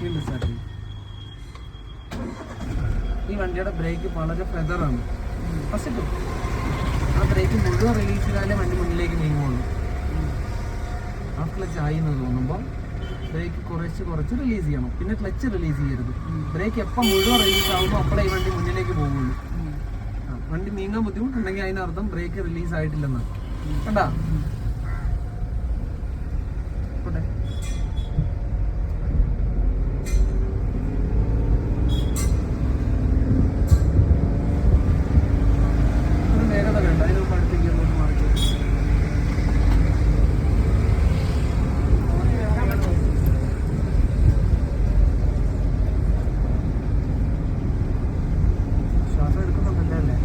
വീണ്ടും സ്റ്റാർട്ട് ഈ വണ്ടിയുടെ ബ്രേക്ക് വളരെ ഫെദറാണ് ഫസ്റ്റ് ആ ബ്രേക്ക് മുഴുവൻ റിലീസ് ചെയ്താലേ വണ്ടി മുന്നിലേക്ക് നീങ്ങുള്ളൂ ആ ക്ലച്ച് ആയി എന്ന് തോന്നുമ്പോൾ ബ്രേക്ക് കുറച്ച് കുറച്ച് റിലീസ് ചെയ്യണം. പിന്നെ ക്ലച്ച് റിലീസ് ചെയ്യരുത്. ബ്രേക്ക് എപ്പോൾ മുഴുവൻ റിലീസ് ആകുമ്പോൾ അപ്പോഴേ ഈ വണ്ടി മുന്നിലേക്ക് പോകുള്ളൂ വണ്ടി നീങ്ങാൻ ബുദ്ധിമുട്ടുണ്ടെങ്കിൽ അതിനർത്ഥം ബ്രേക്ക് റിലീസ് ആയിട്ടില്ലെന്നാണ്. കണ്ടാ പോട്ടെ. ഒരു വേഗത വേണ്ട അതിന് മുമ്പ് അടുത്ത ഗിയറിലോട്ട് മാറിക്കോ ശ്വാസം എടുക്കുന്നുണ്ടല്ലേ അല്ലേ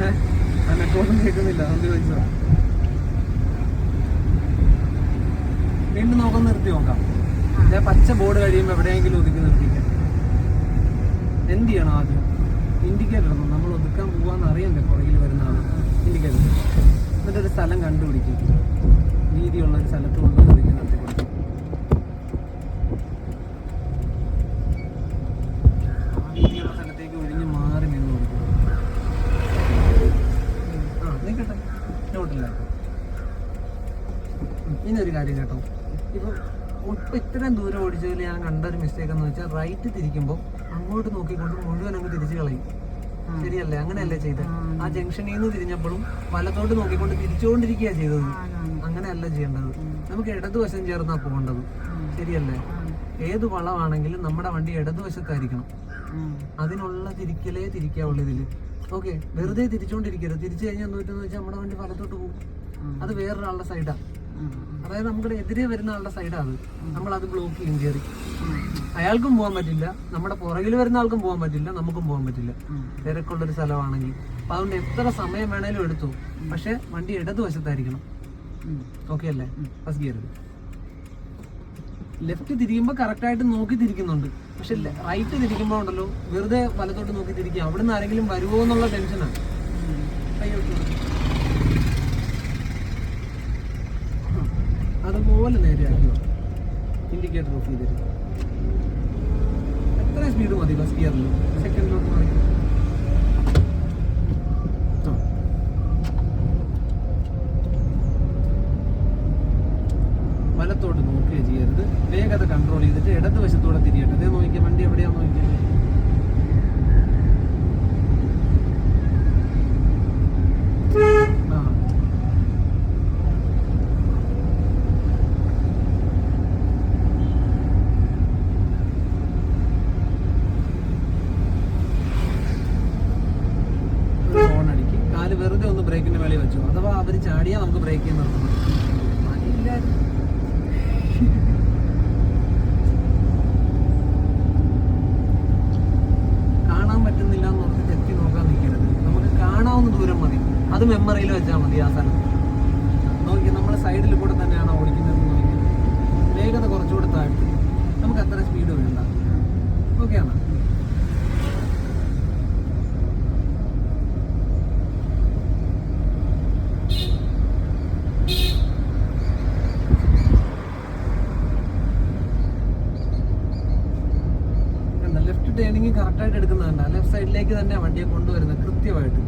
ഏഹ് അനക്കൊന്നും കേൾക്കുന്നില്ല അതുകൊണ്ട് ചോദിച്ചതാ വീണ്ടും നോക്കാൻ നിർത്തി നോക്കാം ഞാൻ പച്ച ബോർഡ് കഴിയുമ്പോൾ എവിടെയെങ്കിലും ഒതുക്കി നിർത്തിക്കാം എന്ത് ചെയ്യണം ആദ്യം ഇൻഡിക്കേറ്റർ ഇടണം നമ്മൾ ഒതുക്കാൻ പോവാന്ന് അറിയണ്ടേ പുറകിൽ വരുന്ന ആൾ ഇൻഡിക്കേറ്റർ എന്നിട്ട് ഒരു സ്ഥലം കണ്ടുപിടിക്കും വീതിയുള്ള ഒരു സ്ഥലത്ത് കൊണ്ട് ഒതുക്കി നിർത്തി കൊടുക്കും ആ വീതിയുള്ള സ്ഥലത്തേക്ക് ഒഴിഞ്ഞ് മാറി നിന്ന് കൊടുക്കും ആ നിൽക്കട്ടെ നോട്ടിലാക്കും ഇനി ഒരു കാര്യം കേട്ടോ. ഇപ്പോൾ ഒട്ടും ഇത്രയും ദൂരം ഓടിച്ചതിൽ ഞാൻ കണ്ട ഒരു മിസ്റ്റേക്ക് എന്ന് വെച്ചാൽ റൈറ്റ് തിരിക്കുമ്പോൾ അങ്ങോട്ട് നോക്കിക്കൊണ്ട് മുഴുവൻ അങ്ങ് തിരിച്ചു കളയും. ശരിയല്ലേ? അങ്ങനെയല്ലേ ചെയ്തത്. ആ ജംഗ്ഷനിൽ നിന്ന് തിരിഞ്ഞപ്പോഴും വലത്തോട്ട് നോക്കിക്കൊണ്ട് തിരിച്ചുകൊണ്ടിരിക്കുക ചെയ്തത്. അങ്ങനെയല്ല ചെയ്യേണ്ടത്. നമുക്ക് ഇടതുവശം ചേർന്നാ പോകേണ്ടത്. ശരിയല്ലേ? ഏത് വളമാണെങ്കിലും നമ്മുടെ വണ്ടി ഇടതുവശത്തായിരിക്കണം. അതിനുള്ള തിരിക്കലേ തിരിക്കാവുള്ളൂ ഇതിൽ. ഓക്കെ വെറുതെ തിരിച്ചുകൊണ്ടിരിക്കരുത് തിരിച്ചു കഴിഞ്ഞാൽ എന്ന് വെച്ചാൽ നമ്മുടെ വണ്ടി വലത്തോട്ട് പോകും. അത് വേറൊരാളുടെ സൈഡാ അതായത് നമ്മുടെ എതിരെ വരുന്ന ആളുടെ സൈഡാണ് നമ്മൾ അത് ബ്ലോക്ക് ചെയ്യും കയറി അയാൾക്കും പോകാൻ പറ്റില്ല. നമ്മുടെ പുറകിൽ വരുന്ന ആൾക്കും പോകാൻ പറ്റില്ല. നമുക്കും പോകാൻ പറ്റില്ല. തിരക്കുള്ളൊരു സ്ഥലമാണെങ്കിൽ. അപ്പൊ അതുകൊണ്ട് എത്ര സമയം വേണേലും എടുത്തു. പക്ഷെ വണ്ടി ഇടതുവശത്തായിരിക്കണം. ഓക്കെ അല്ലേ? ഫസ്റ്റ് ഗിയർ ലെഫ്റ്റ് തിരിയുമ്പോൾ കറക്റ്റായിട്ട് നോക്കി തിരിക്കുന്നുണ്ട്. പക്ഷെ റൈറ്റ് തിരിക്കുമ്പോൾ ഉണ്ടല്ലോ വെറുതെ വലത്തോട്ട് നോക്കി തിരിക്കുക. അവിടുന്ന് ആരെങ്കിലും വരുമോ എന്നുള്ള ടെൻഷനാണ് കൈയ്യോട്ട് കൊടുക്ക്. ആ, അതുപോലെ നേരെയാണ് ഇൻഡിക്കേറ്റർ ഓഫ് ചെയ്തിട്ട്. എത്ര സ്പീഡ് മതി ബസ് ഗിയറിൽ സെക്കൻഡിലോട്ട് മാറി. വലത്തോട്ട് നോക്കുകയോ ചെയ്യരുത്. വേഗത കൺട്രോൾ ചെയ്തിട്ട് ഇടതുവശത്തൂടെ തിരിയട്ടെ. അതേ നോക്കിയാൽ വണ്ടി എവിടെയാണെന്ന് നോക്കിയാൽ ആ ഒരു ഹോൺ അടിക്ക് കാൽ വെറുതെ ഒന്ന് ബ്രേക്കിന്റെ മേളിൽ വെച്ചു അഥവാ അവർ ചാടിയാൽ നമുക്ക് ബ്രേക്ക് ചെയ്യാൻ നിർത്തണം മടിയില്ലായിരുന്നു. കാണാൻ പറ്റുന്നില്ല എന്ന് ഓർത്ത് തെറ്റി നോക്കാൻ നിൽക്കരുത് നമുക്ക് കാണാവുന്ന ദൂരം മതി അത് മെമ്മറിയിൽ വെച്ചാൽ മതി ആ സ്ഥലം നോക്കി നമ്മൾ സൈഡിൽ കൂടെ തന്നെയാണ് ഓടിക്കുന്നത് നോക്കി വേഗത കുറച്ചുകൂടെ താഴ്ത്തി. നമുക്ക് അത്ര സ്പീഡ് വേണ്ട. ഓക്കെ ആണ്? കണ്ട? ലെഫ്റ്റ് ടേണിങ് കറക്റ്റായിട്ട് എടുക്കുന്നതല്ല ലെഫ്റ്റ് സൈഡിലേക്ക് തന്നെ വണ്ടിയെ കൊണ്ടുവരുന്നത് കൃത്യമായിട്ട്.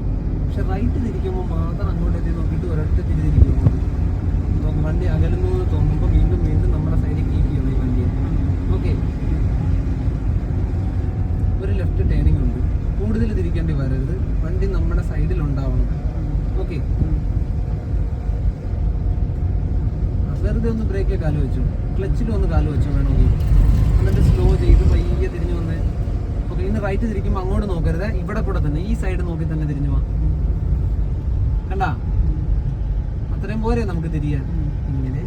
പക്ഷെ റൈറ്റ് തിരിക്കുമ്പോൾ മാത്രം അങ്ങോട്ട് എത്തി നോക്കിയിട്ട് ഒരൊറ്റ തിരി തിരിക്കുമ്പോൾ നോക്കും വണ്ടി അകലുന്നു എന്ന് തോന്നുമ്പോൾ വീണ്ടും വീണ്ടും നമ്മുടെ സൈഡിൽ കീപ്പ് ചെയ്യണം ഈ വണ്ടിയെ ഓക്കെ ഒരു ലെഫ്റ്റ് ടേണിംഗ് ഉണ്ട് കൂടുതൽ തിരിക്കേണ്ടി വരരുത് വണ്ടി നമ്മുടെ സൈഡിൽ ഉണ്ടാവണം ഓക്കെ വെറുതെ ഒന്ന് ബ്രേക്ക് കാൽ വെച്ചു. ക്ലച്ചിലും ഒന്ന് കാൽ വെച്ചു വേണമെങ്കിൽ എന്നിട്ട് സ്ലോ ചെയ്ത് പയ്യെ തിരിഞ്ഞു വന്ന്. ഓക്കെ ഇന്ന് റൈറ്റ് തിരിക്കുമ്പോൾ അങ്ങോട്ട് നോക്കരുത്. ഇവിടെ കൂടെ തന്നെ ഈ സൈഡ് നോക്കി തന്നെ തിരിഞ്ഞു പോവാം കണ്ടാ? അത്രയും പോരെ നമുക്ക് തിരിയാൻ. ഇങ്ങനെ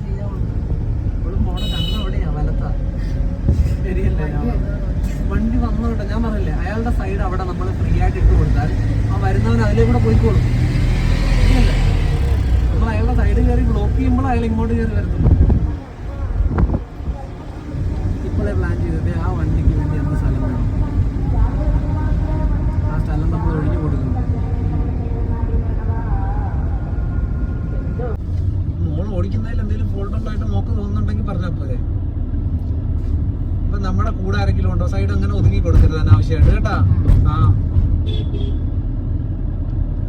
അവിടെയാ വണ്ടി വന്നോട്ടെ. ഞാൻ പറഞ്ഞില്ലേ അയാളുടെ സൈഡ് അവിടെ നമ്മൾ ഫ്രീ ആയിട്ട് ഇട്ട് കൊടുത്താൽ ആ വരുന്നവൻ അതിലേക്കൂടെ പോയിക്കോളും. ശരിയല്ലേ നമ്മൾ അയാളുടെ സൈഡ് കയറി ബ്ലോക്ക് ചെയ്യുമ്പോൾ അയാൾ ഇങ്ങോട്ട് കയറി വരുന്നു ഇപ്പോഴേ പ്ലാൻ ചെയ്തത് ആ വണ്ടിക്ക് വേണ്ടി എന്ത് സ്ഥലം വേണം? ആ സ്ഥലം നമ്മൾ ഒഴിഞ്ഞു കൊടുക്കുന്നു. മോൾ ഓടിക്കുന്നതിൽ എന്തെങ്കിലും ഫോൾട്ട് ഉണ്ടായിട്ട് മോക്ക് തോന്നുന്നുണ്ടെങ്കിൽ പറഞ്ഞാൽ പോരെ. ഇപ്പൊ നമ്മുടെ കൂടെ ആരെങ്കിലും ഉണ്ടോ? സൈഡ് അങ്ങനെ ഒതുങ്ങി കൊടുക്കരുത് അനാവശ്യമായിട്ട് കേട്ടാ? ആ.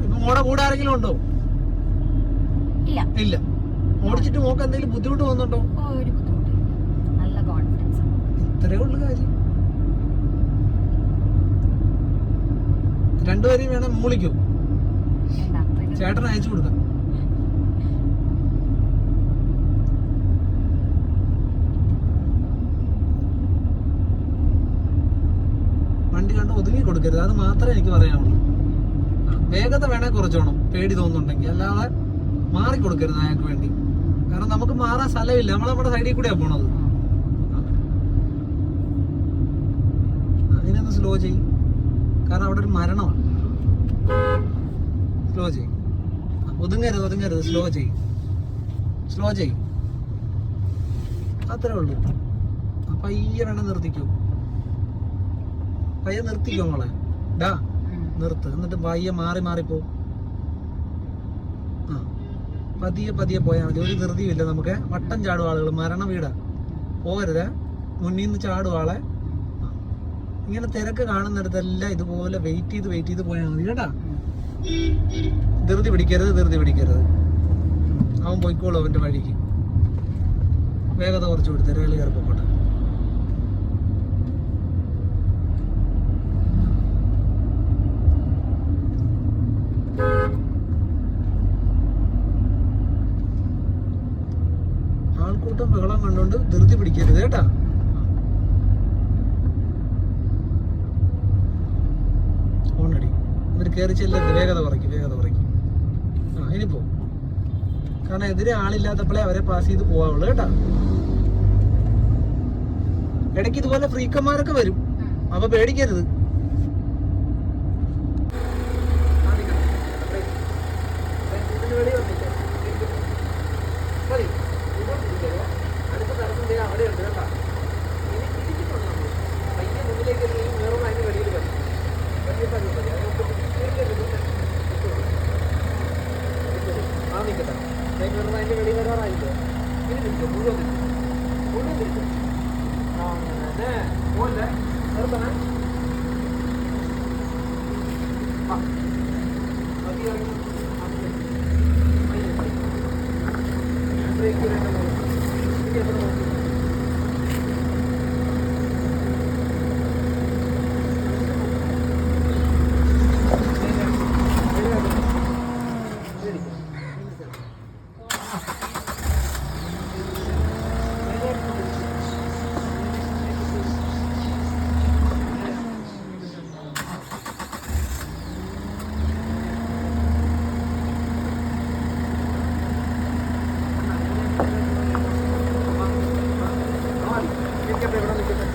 ഇപ്പൊ മോടെ കൂടെ ആരെങ്കിലും ഉണ്ടോ? ഇല്ല. ഓടിച്ചിട്ട് മോക്ക് എന്തെങ്കിലും ബുദ്ധിമുട്ട് ബുദ്ധിമുട്ടില്ല നല്ല കോൺഫിഡൻസ് ഇത്രേ ഉള്ളു കാര്യം. രണ്ടുപേരെയും വേണം മൂളിക്കും. ചേട്ടൻ അയച്ചു കൊടുക്കാം. വണ്ടി കണ്ട് ഒതുങ്ങി കൊടുക്കരുത്. അത് മാത്രമേ എനിക്ക് പറയാനുള്ളൂ. വേഗത വേണേ കുറച്ചോണം. പേടി തോന്നുന്നുണ്ടെങ്കിൽ. അല്ലാതെ മാറി കൊടുക്കരുത് അയാൾക്ക് വേണ്ടി. കാരണം നമുക്ക് മാറാൻ സ്ഥലമില്ല. നമ്മൾ നമ്മുടെ സൈഡിൽ കൂടെയാ പോണത്. അതിനൊന്ന് സ്ലോ ചെയ്യും. കാരണം അവിടെ ഒരു മരണമാണ്. സ്ലോ ചെയ്യും. ഒതുങ്ങരുത് ഒതുങ്ങരുത്. സ്ലോ ചെയ്യും. സ്ലോ ചെയ്യും. അത്രേ ഉള്ളൂ. അപ്പൊ പയ്യെ വേണം നിർത്തിക്കൂ. പയ്യെ നിർത്തിക്കോ മോളെ? ഡാ. നിർത്ത്. എന്നിട്ട് പയ്യെ മാറി മാറിപ്പോ പതിയെ പതിയെ പോയാൽ മതി. ഒരു ധൃതിയുമില്ല നമുക്ക്. വട്ടം ചാടും ആളുകൾ മരണ വീടാ. പോകരുത് മുന്നിൽ നിന്ന് ചാടും ആളെ. ഇങ്ങനെ തിരക്ക് കാണുന്നിടത്തെല്ലാം ഇതുപോലെ വെയിറ്റ് ചെയ്ത് വെയിറ്റ് ചെയ്ത് പോയാൽ മതി. കേട്ടാ. ധൃതി പിടിക്കരുത് ധൃതി പിടിക്കരുത്. അവൻ പോയിക്കോളൂ അവന്റെ വഴിക്ക്. വേഗത കുറച്ച് കൊടുത്ത്. രേഖ ആൾക്കൂട്ടം ബഹളം കണ്ടുകൊണ്ട് ധൃതി പിടിക്കരുത് കേട്ടാ. ഓണടി. എന്നിട്ട് കയറി ചെല്ലരുത് വേഗത കുറയ്ക്കും വേഗത കുറയ്ക്കും. ആ ഇനി പോ. കാരണം എതിരെ ആളില്ലാത്തപ്പോഴേ അവരെ പാസ് ചെയ്ത് പോവാവുള്ളൂ കേട്ടാ. ഇടയ്ക്ക് ഇതുപോലെ ഫ്രീക്കന്മാരൊക്കെ വരും. അപ്പൊ പേടിക്കരുത് അടുത്ത തടസ്സം അവിടെ ഉണ്ട് കേട്ടാ ഇനി തിരിച്ചിട്ടുണ്ട് നമ്മൾ പയ്യെ മുന്നിലേക്ക് എത്തുകയും വേറൊന്ന് അതിന്റെ വെളിയിൽ വരും പതിയെ പതിയെ പതിയെ അതിനൊക്കെ തിരിക്കരുത്. നിൽക്കുള്ളൂ. നിൽക്കുള്ളൂ. ആ നിൽക്കട്ടെ ദേ വേറൊന്ന് അതിന്റെ വെളിയിൽ വരാറായില്ലേ ഇനി നിൽക്കും മുഴുവൻ നിൽക്കും മുഴുവൻ നിൽക്കും ആ അങ്ങനെ പോലെ നിർത്തണേ ആ മതി ഇറങ്ങി ബ്രേക്ക് വേണ്ട ഇനി എവിടെ നോക്കി നിൽക്കട്ടെ ഇവിടെ നിൽക്കട്ടെ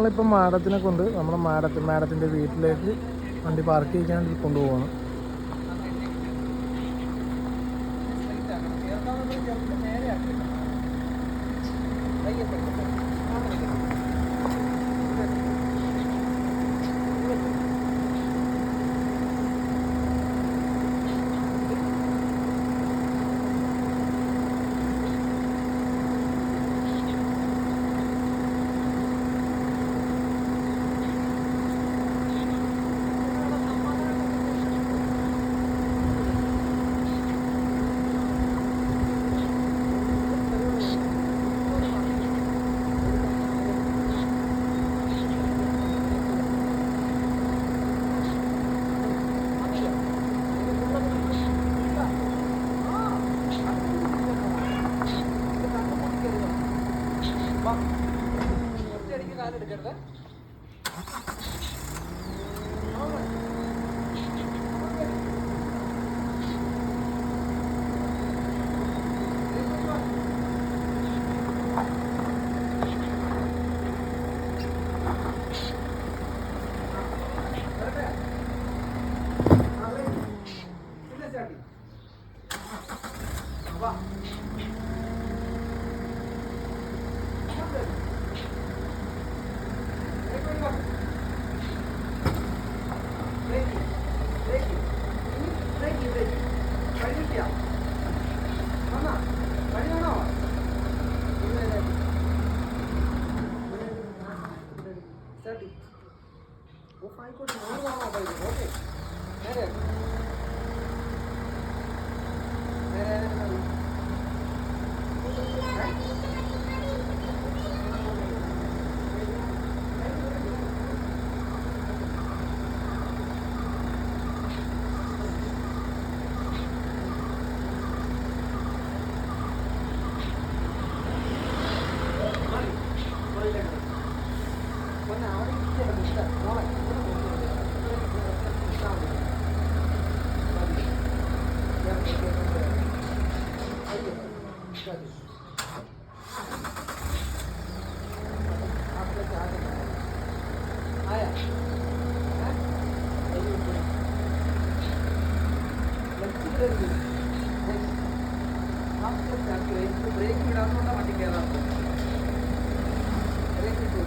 നമ്മളിപ്പം മാഡത്തിനെ കൊണ്ട് നമ്മുടെ മാഡത്തി മാഡത്തിന്റെ വീട്ടിലേക്ക് വണ്ടി പാർക്ക് ചെയ്യാൻ വേണ്ടി കൊണ്ടുപോവാണ്. ಮಾಡ್ತಾ ಇದ್ದೀವಿ ಓಕೆ ബ്രേക്ക് വിടാത്തോണ്ടാ വണ്ടി കയറാത്തത് ബ്രേക്ക് ഇട്ടു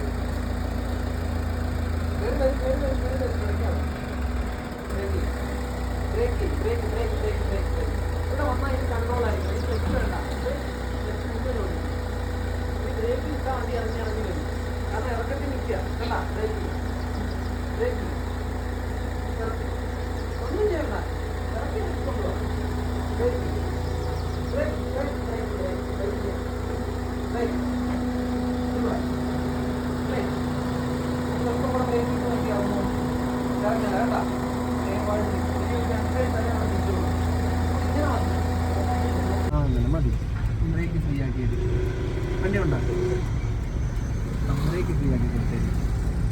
കേറി വരും കേറി വരും കേറി വരും ബ്രേക്കാണ് brake brake brake brake brake brake ഇവിടെ വന്നാൽ ഇത് കൺട്രോൾ ആയിരിക്കും ഇത് ലെഫ്റ്റ് വേണ്ട ഇത് ലെഫ്റ്റ് മുന്നിലോട്ട് ഈ ബ്രേക്ക് ഇട്ടാൽ വണ്ടി ഇറങ്ങി ഇറങ്ങി വരും കാരണം ഇറക്കത്തിൽ നിൽക്കുക കണ്ടാ ബ്രേക്ക് ബ്രേക്ക് ഇറക്കി ഒന്നും ചെയ്യണ്ട ഇറക്കി കൊണ്ടുപോകാം brake brake brake brake brake brake brake ഇവിടെ ബ്രേക്ക് സ്വല്പം കൂടെ ബ്രേക്ക് നോക്കിയാവുമോ ഇറങ്ങില്ല കേട്ടാ മതി ബ്രേക്ക് ആക്കി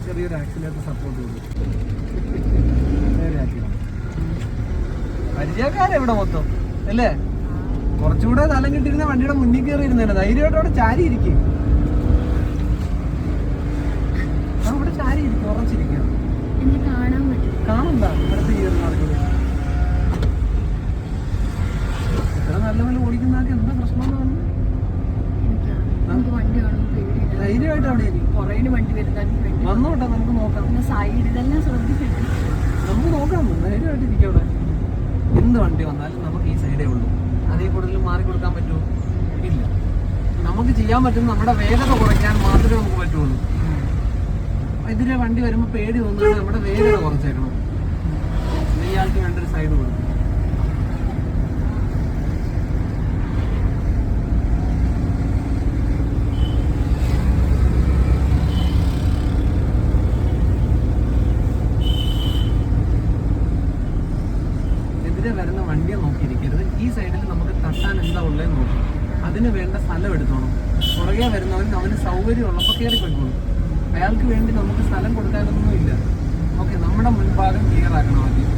ചെറിയൊരു ആക്സിലേറ്റർ സപ്പോർട്ട് കൊടുക്കും നേരെ ഇവിടെ മൊത്തം അല്ലേ കുറച്ചുകൂടെ സ്ഥലം കിട്ടിയിരുന്ന വണ്ടിയുടെ മുന്നിൽ കയറി ഇരുന്നേനെ ധൈര്യമായിട്ട് അവിടെ ചാരി ഇരിക്കും അവിടെ ചാരി ഇരിക്കും ഉറച്ചിരിക്കും. എനിക്ക് കാണാൻ പറ്റും. കാണണ്ട. അടുത്ത് കയറി ആളുകൾ ഇത്ര നല്ല നല്ല ഓടിക്കുന്ന ആൾക്ക് എന്താ പ്രശ്നം എന്ന് പറഞ്ഞു എനിക്ക് എനിക്ക് വണ്ടി കാണുമ്പോൾ പേടിയില്ല ധൈര്യമായിട്ട് അവിടെ ഇരിക്കും പുറകിന് വണ്ടി വരുത്താൻ വേണ്ടി വന്നോട്ടെ നമുക്ക് നോക്കാം പിന്നെ സൈഡ് ഇതെല്ലാം ശ്രദ്ധിച്ചിട്ട് നമുക്ക് നോക്കാം ധൈര്യമായിട്ട് ഇരിക്കും അവിടെ എന്ത് വണ്ടി വന്നാലും നമുക്ക് ഈ സൈഡേ ഉള്ളൂ അതേ കൂടുതൽ മാറി കൊടുക്കാൻ പറ്റുമോ ഇല്ല നമുക്ക് ചെയ്യാൻ പറ്റും നമ്മുടെ വേഗത കുറയ്ക്കാൻ മാത്രമേ നമുക്ക് പറ്റുള്ളൂ. എതിരെ വണ്ടി വരുമ്പോൾ പേടി തോന്നുന്നത് നമ്മുടെ വേഗത കുറച്ചേക്കണം. ഇയാൾക്ക് വേണ്ട ഒരു സൈഡ് കൊടുക്കും. എതിരെ വരുന്ന വണ്ടിയെ നോക്കിയിരിക്കരുത്. ഈ സൈഡിൽ നമുക്ക് തട്ടാൻ എന്താ ഉള്ളതെന്ന് നോക്കും അതിന് വേണ്ട സ്ഥലം എടുത്തോണം. പുറകെ വരുന്നവൻ അവന് സൗകര്യം ഉള്ളപ്പോൾ കയറി പോയിക്കോളും. അയാൾക്ക് വേണ്ടി നമുക്ക് സ്ഥലം കൊടുക്കാനൊന്നും ഇല്ല. ഓക്കെ നമ്മുടെ മുൻഭാഗം ക്ലിയർ ആക്കണം ആദ്യം.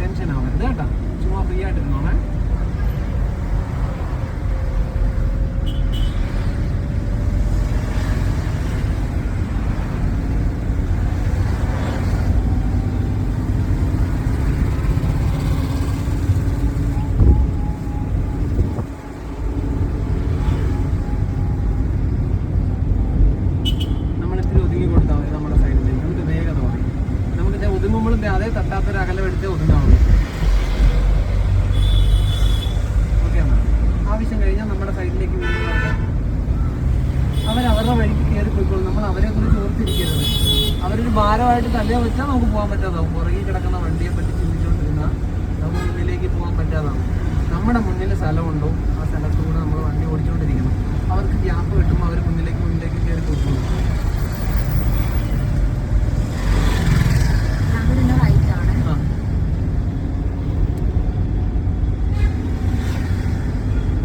ടെൻഷൻ ആവരുത് കേട്ടോ. ചുമ്മാ ഫ്രീ ആയിട്ടിരുന്നോണേ നമ്മൾ ഇത്തിരി ഒതുങ്ങി കൊടുത്താൽ മതി നമ്മുടെ സൈഡിലേക്ക് നമുക്ക് വേഗത പറയും നമുക്ക് ഇതേ ഒതുങ്ങുമ്പോഴും ദേ അതേ തട്ടാത്തൊരു അകലം എടുത്തേ ഒതുങ്ങാവുള്ളൂ ഓക്കെ എന്നാൽ ആവശ്യം കഴിഞ്ഞാൽ നമ്മുടെ സൈഡിലേക്ക് വീണ്ടും വരട്ടെ അവരവരുടെ വഴിക്ക് കയറി പോയിക്കോളും നമ്മൾ അവരെ കുറിച്ച് ഓർത്തിരിക്കരുത് അവരൊരു ഭാരമായിട്ട് തലയെ വെച്ചാൽ നമുക്ക് പോകാൻ പറ്റാതാവും പുറകിൽ കിടക്കുന്ന വണ്ടിയെ പറ്റി ചിന്തിച്ചുകൊണ്ടിരുന്നാൽ നമുക്ക് മുന്നിലേക്ക് പോകാൻ പറ്റാതാവും നമ്മുടെ മുന്നിൽ സ്ഥലമുണ്ടോ ആ സ്ഥലത്തൂടെ നമ്മൾ വണ്ടി ഓടിച്ചുകൊണ്ടിരിക്കണം അവർക്ക് ഗ്യാപ്പ് കിട്ടുമ്പോൾ അവർ മുന്നിലേക്ക് മുന്നിലേക്ക് കയറി പോയിക്കോളും ഞങ്ങളുടെ റൈറ്റ് ആണ് ആ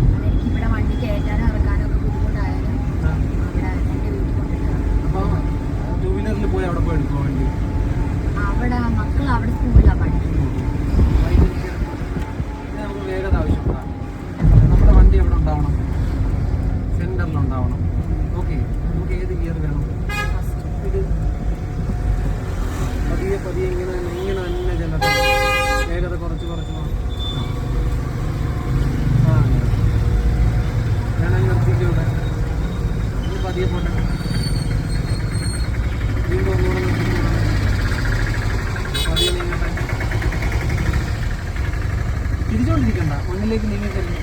അതെനിക്ക് ഇവിടെ വണ്ടി കയറ്റാനും ഇറക്കാനും ഒക്കെ ബുദ്ധിമുട്ടായാലും ആ. അവിടെ എന്റെ വീട്ടിൽ കൊണ്ടുവരാം അപ്പോൾ ടൂ വീലറിൽ പോയി അവിടെ പോയി എടുക്കുമോ വണ്ടി അവിടെ മക്കൾ അവിടെ സ്കൂളിലാണ് പഠിക്കുന്നത് വൈകിട്ട് ഇത് നമുക്ക് വേഗത ആവശ്യപ്പെടാം നമ്മുടെ വണ്ടി എവിടെ ഉണ്ടാവണം സെന്ററിൽ ഉണ്ടാവണം ഓക്കെ നമുക്ക് ഏത് ഗിയർ വേണം ഇത് പതിയെ പതിയെ പതിയെ ഇങ്ങനെ തന്നെ ഇങ്ങനെ തന്നെ ചെല്ലട്ടെ വേഗത കുറച്ച് കുറച്ച് പോ. ആ അങ്ങനെ. വേണമെങ്കിൽ നിർത്തിക്കൂടെ ഇനി പതിയെ പോട്ടെ വീണ്ടും ഒന്നുകൂടെ നിർത്തിക്കൂടെ പതിയെ നീങ്ങട്ടെ തിരിച്ചുകൊണ്ടിരിക്കണ്ട നീങ്ങി നീങ്ങിക്കല്ലേ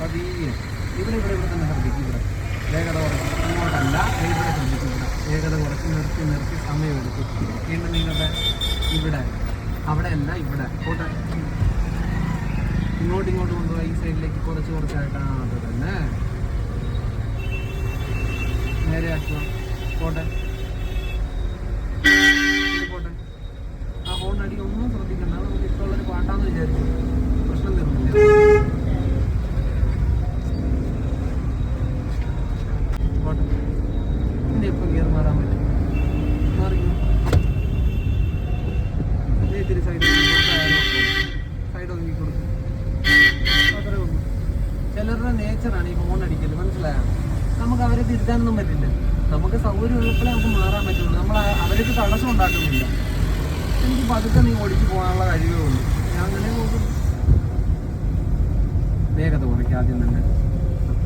പതിയെ. ഇവിടെ ഇവിടെ ഇവിടെ തന്നെ ശ്രദ്ധിക്കും ഇവിടെ. വേഗത കുറച്ച്. അങ്ങോട്ടല്ല ഇവിടെ ശ്രദ്ധിക്കും ഇവിടെ. വേഗത കുറച്ച് നിർത്തി നിർത്തി സമയമെടുക്കും വീണ്ടും നിങ്ങളുടെ ഇവിടെ. അവിടെ അല്ല ഇവിടെ. പോട്ടെ. ഇങ്ങോട്ട് ഇങ്ങോട്ട് കൊണ്ടുപോയി ഈ സൈഡിലേക്ക് കുറച്ച് കുറച്ചായിട്ടാണ് അത് തന്നെ. നേരെ ആക്കുക. പോട്ടെ ഇത് പോട്ടെ ആ ഫോൺ അടി ഒന്നും ശ്രദ്ധിക്കണ്ട അത് നമുക്ക് ഇഷ്ടമുള്ളൊരു പാട്ടാന്ന് വിചാരിച്ചു പ്രശ്നം തീർന്നില്ല പോട്ടെ ഇനി എപ്പം ഗിയർ മാറാൻ പറ്റും. സൈഡ് സൈഡ് ഒതുങ്ങി കൊടുക്കും. അത്രേ ചിലരുടെ നേച്ചറാണ് ഈ ഫോൺ അടിക്കൽ മനസ്സിലായോ? നമുക്ക് അവരെ തിരുത്താനൊന്നും പറ്റില്ല. നമുക്ക് സൗകര്യം ഉള്ളപ്പോഴേ നമുക്ക് മാറാൻ പറ്റുള്ളൂ. നമ്മൾ അവർക്ക് തടസ്സം ഉണ്ടാക്കുന്നില്ല. എനിക്ക് പതുക്കെ നീ ഓടിച്ചു പോകാനുള്ള കഴിവേ ഞാൻ അങ്ങനെ നോക്കും വേഗത കുറയ്ക്കുക ആദ്യം തന്നെ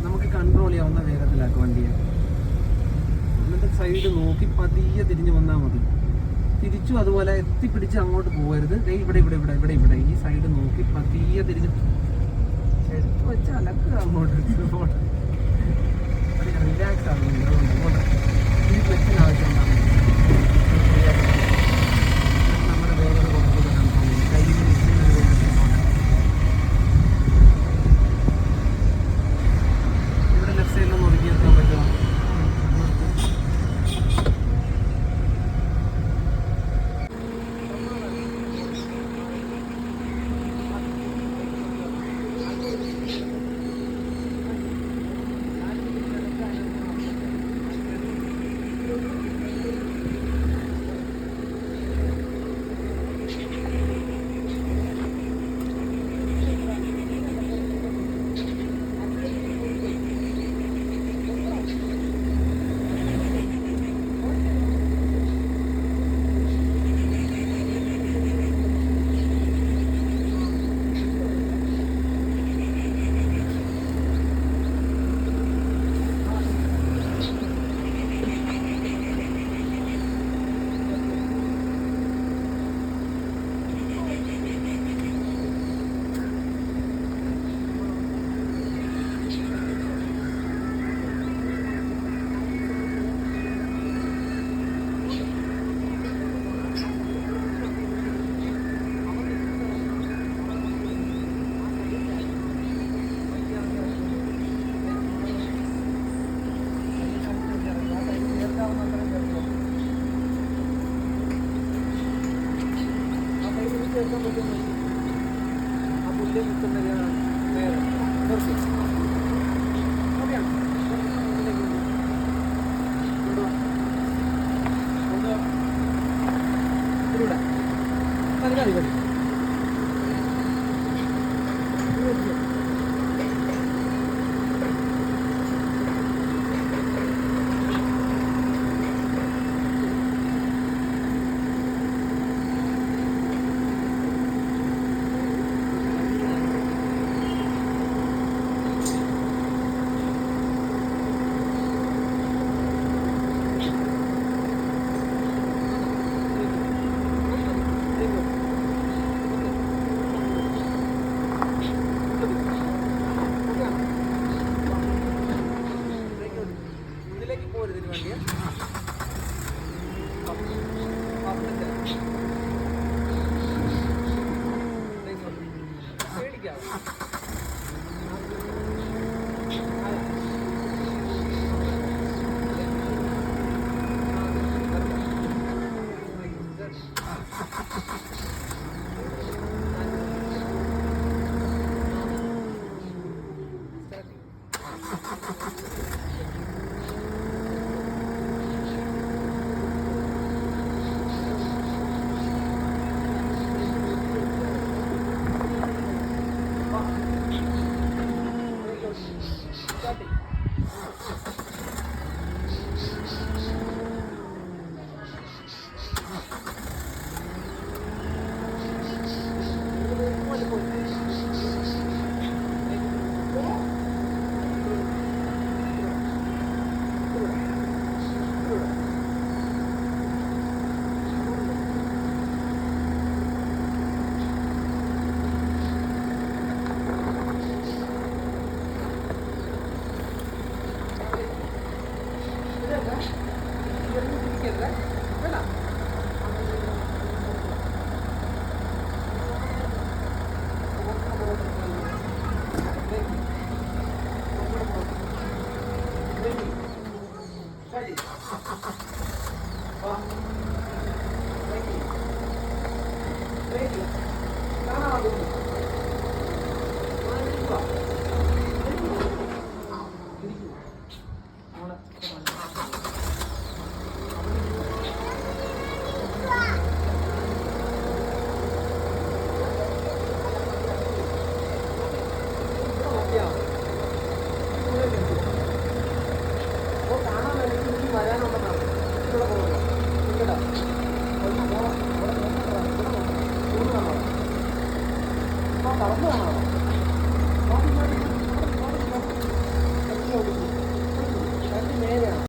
നമുക്ക് കൺട്രോൾ ചെയ്യാവുന്ന വേഗത്തിലാക്കുക വണ്ടിയെ എന്നിട്ട് സൈഡ് നോക്കി പതിയെ തിരിഞ്ഞു വന്നാൽ മതി. തിരിച്ചു അതുപോലെ എത്തിപ്പിടിച്ച് അങ്ങോട്ട് പോകരുത്. ദൈ ഇവിടെ ഇവിടെ ഇവിടെ ഇവിടെ ഇവിടെ. ഈ സൈഡ് നോക്കി. പതിയെ തിരിഞ്ഞ്. എടുത്തു വെച്ച് അലക്കുക അങ്ങോട്ട്